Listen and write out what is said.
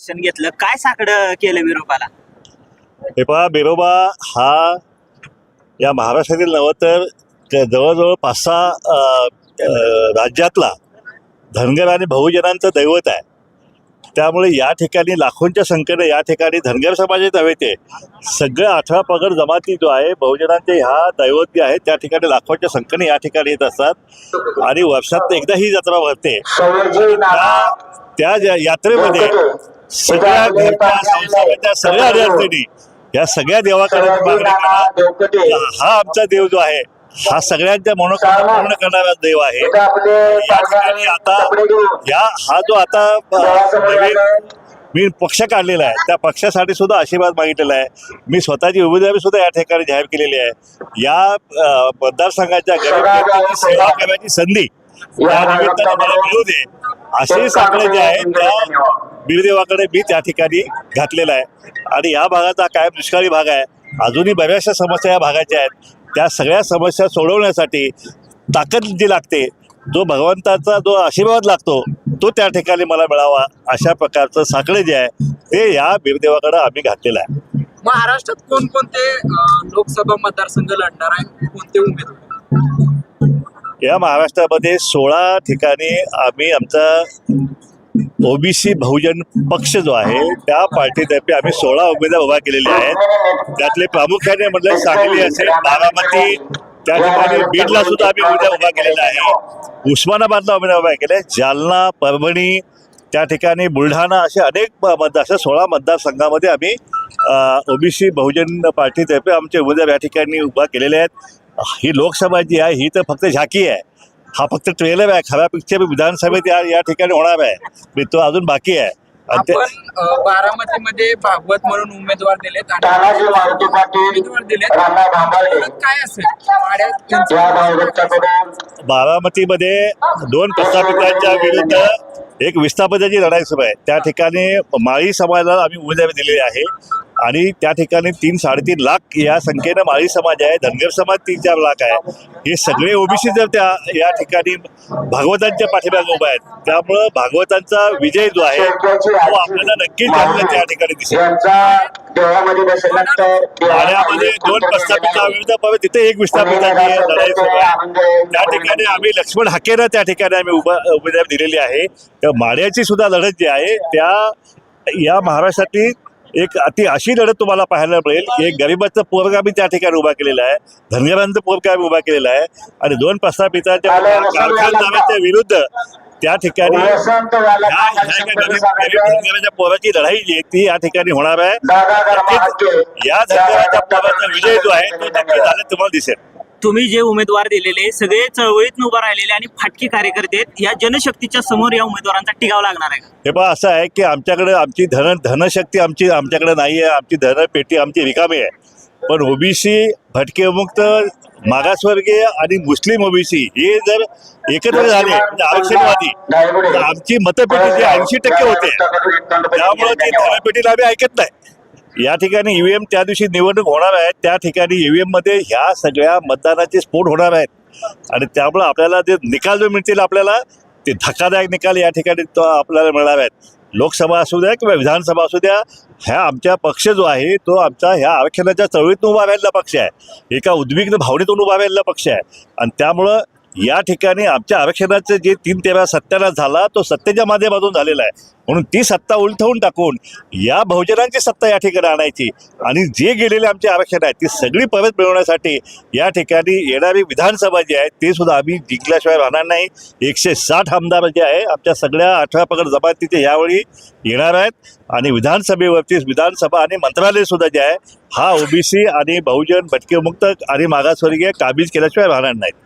शिक्षण घेतलं. काय साकडं केलं विरोबाला हे पहा बिरोबा हा या महाराष्ट्रातील नव्हे तर क- जवळजवळ पाच सहा अ, अ, राज्यातला धनगर आणि बहुजनांचं दैवत आहे. त्यामुळे या ठिकाणी लाखोंच्या संख्येने या ठिकाणी धनगर समाजाचे नव्हे ते सगळं अठरा पगड जमाती जो आहे बहुजनांचे ह्या दैवत जे आहे त्या ठिकाणी लाखोंच्या संख्येने या ठिकाणी येत असतात. आणि वर्षात एकदा ही जत्रा भरते. त्या- त्या ज्या यात्रेमध्ये सगळ्या घरच्या संसाराच्या सगळ्या अडचणी या सगळ्या देवाकडे मागणी करा हा आमचा देव जो आहे हा सगळ्यांच्या मनोकामना पूर्ण करणारा देव आहे. या ठिकाणी आता या हा जो आता नवीन मी पक्ष काढलेला आहे. त्या पक्षासाठी सुद्धा आशीर्वाद मागितलेला आहे. मी स्वतःची उमेदवारी सुद्धा या ठिकाणी जाहीर केलेली आहे. या मतदारसंघाच्या गरीब सेवा करण्याची संधी या मिळू दे असे साकडे जे आहेत त्या बिरदेवाकडे मी त्या ठिकाणी घातलेला आहे. आणि या भागाचा कायम दुष्काळी भाग आहे अजूनही बऱ्याचशा समस्या या भागाच्या आहेत. त्या सगळ्या समस्या सोडवण्यासाठी ताकद जी लागते जो भगवंताचा जो आशीर्वाद लागतो तो त्या ठिकाणी मला मिळावा अशा प्रकारचं साकडे जे आहे ते या बिरदेवाकडे आम्ही घातलेलं आहे. महाराष्ट्रात कोणकोणते लोकसभा मतदारसंघ लढणार आहे कोणते उमेदवार? या महाराष्ट्रामध्ये सोळा ठिकाणी आम्ही आमचा ओबीसी बहुजन पक्ष जो आहे त्या पार्टीतर्फे आम्ही सोळा उमेदवार उभा केलेले आहेत. त्यातले प्रामुख्याने म्हटलं सांगली असेल बारामती त्या ठिकाणी बीडला सुद्धा आम्ही उमेदवार उभा केलेला आहे. उस्मानाबादला उमेदवार उभा केले जालना परभणी त्या ठिकाणी बुलढाणा असे अनेक मतदार अशा सोळा मतदारसंघामध्ये आम्ही ओबीसी बहुजन पार्टीतर्फे आमचे उमेदवार या ठिकाणी उभा केलेले आहेत. ही लोकसभा जी आहे ही तर फक्त झाकी आहे. हा फक्त ट्रेलर आहे. खऱ्या पिक्चर विधानसभेत या या ठिकाणी होणार आहे. मी तो अजून बाकी आहे. आपण बारामतीमध्ये भागवत म्हणून उमेदवार दिलेत उमेदवार काय असेल? बारामतीमध्ये दोन प्रस्थापितांच्या विरुद्ध एक विस्थापिताची लढाई सुरू आहे. त्या ठिकाणी माळी समाजाला आम्ही उमेदवारी दिलेली आहे. आणि त्या ठिकाणी तीन साडेतीन लाख या संख्येनं माळी समाज आहे धनगर समाज तीन चार लाख आहे. हे सगळे ओबीसी जर त्या या ठिकाणी भागवतांच्या पाठीमागे उभा आहेत त्यामुळं भागवतांचा विजय जो आहे तो आपल्याला नक्कीच त्या ठिकाणी दिसेल. दोन प्रस्थापिताविरुद्ध पण तिथे एक विस्थापिताची लढाई सुरू आहे. त्या ठिकाणी आम्ही लक्ष्मण हाकेनं त्या ठिकाणी आम्ही उभा उमेदवारी दिलेली आहे. तर माड्याची सुद्धा लढत जी आहे त्या या महाराष्ट्रातली एक अति अशी लढत तुम्हाला पाहायला मिळेल. की एक गरिबाचं पोरगा मी त्या ठिकाणी उभा केलेला आहे. धनगरांचं पोरगा आम्ही उभा केलेला आहे. आणि दोन प्रस्थापितांच्या कारखानदाराच्या विरुद्ध त्या ठिकाणी धनगराच्या पोराची लढाई जी ती या ठिकाणी होणार आहे. या धनगराच्या पोराचा विजय जो आहे तो नक्की झाला तुम्हाला दिसेल. तुम्ही जे उमेदवार दिलेले सगळे चळवळीत उभं राहिलेले आणि फाटकी कार्यकर्ते आहेत या जनशक्तीच्या समोर या उमेदवारांचा टिकाव लागणार आहे? हे पहा असं आहे की आमच्याकडे आमची धन धनशक्ती आमची आमच्याकडे नाही आहे आमची धनपेटी आमची रिकामी आहे. पण ओबीसी भटकेमुक्त मागासवर्गीय आणि मुस्लिम ओबीसी हे जर एकत्र झाले म्हणजे आरक्षणवादी तर आमची मतपेटी जी ऐंशी टक्के होते त्यामुळे ती धनपेटीला आम्ही ऐकत नाही. या ठिकाणी ईव्हीएम त्या दिवशी निवडणूक होणार आहे. त्या ठिकाणी ईव्हीएममध्ये ह्या सगळ्या मतदानाचे स्फोट होणार आहेत. आणि त्यामुळे आपल्याला जे निकाल जो मिळतील आपल्याला ते धक्कादायक निकाल या ठिकाणी तो आपल्याला मिळणार आहेत. लोकसभा असू द्या किंवा विधानसभा असू द्या ह्या आमच्या पक्ष जो आहे तो आमचा ह्या आरक्षणाच्या चळवळीतून उभा राहिलेला पक्ष आहे. एका उद्विग्न भावनेतून उभा राहिलेला पक्ष आहे. आणि त्यामुळं या ठिकाणी आमच्या आरक्षणाचं जे तीन तेरा सत्यानाश झाला तो सत्तेच्या माध्यमातून झालेला आहे. म्हणून ती सत्ता उलथवून टाकून या बहुजनांची सत्ता या ठिकाणी आणायची आणि जे गेलेले आमचे आरक्षण आहे ती सगळी परत मिळवण्यासाठी या ठिकाणी येणारी विधानसभा जी आहे ते सुद्धा आम्ही जिंकल्याशिवाय राहणार नाही. एकशे साठ आमदार जे आहे आमच्या सगळ्या अठरा पगड जमातीचे यावेळी येणार आहेत. आणि विधानसभेवरती विधानसभा आणि मंत्रालय सुद्धा जे आहे हा ओबीसी आणि बहुजन भटकेमुक्त आणि मागासवर्गीय काबीज केल्याशिवाय राहणार नाहीत.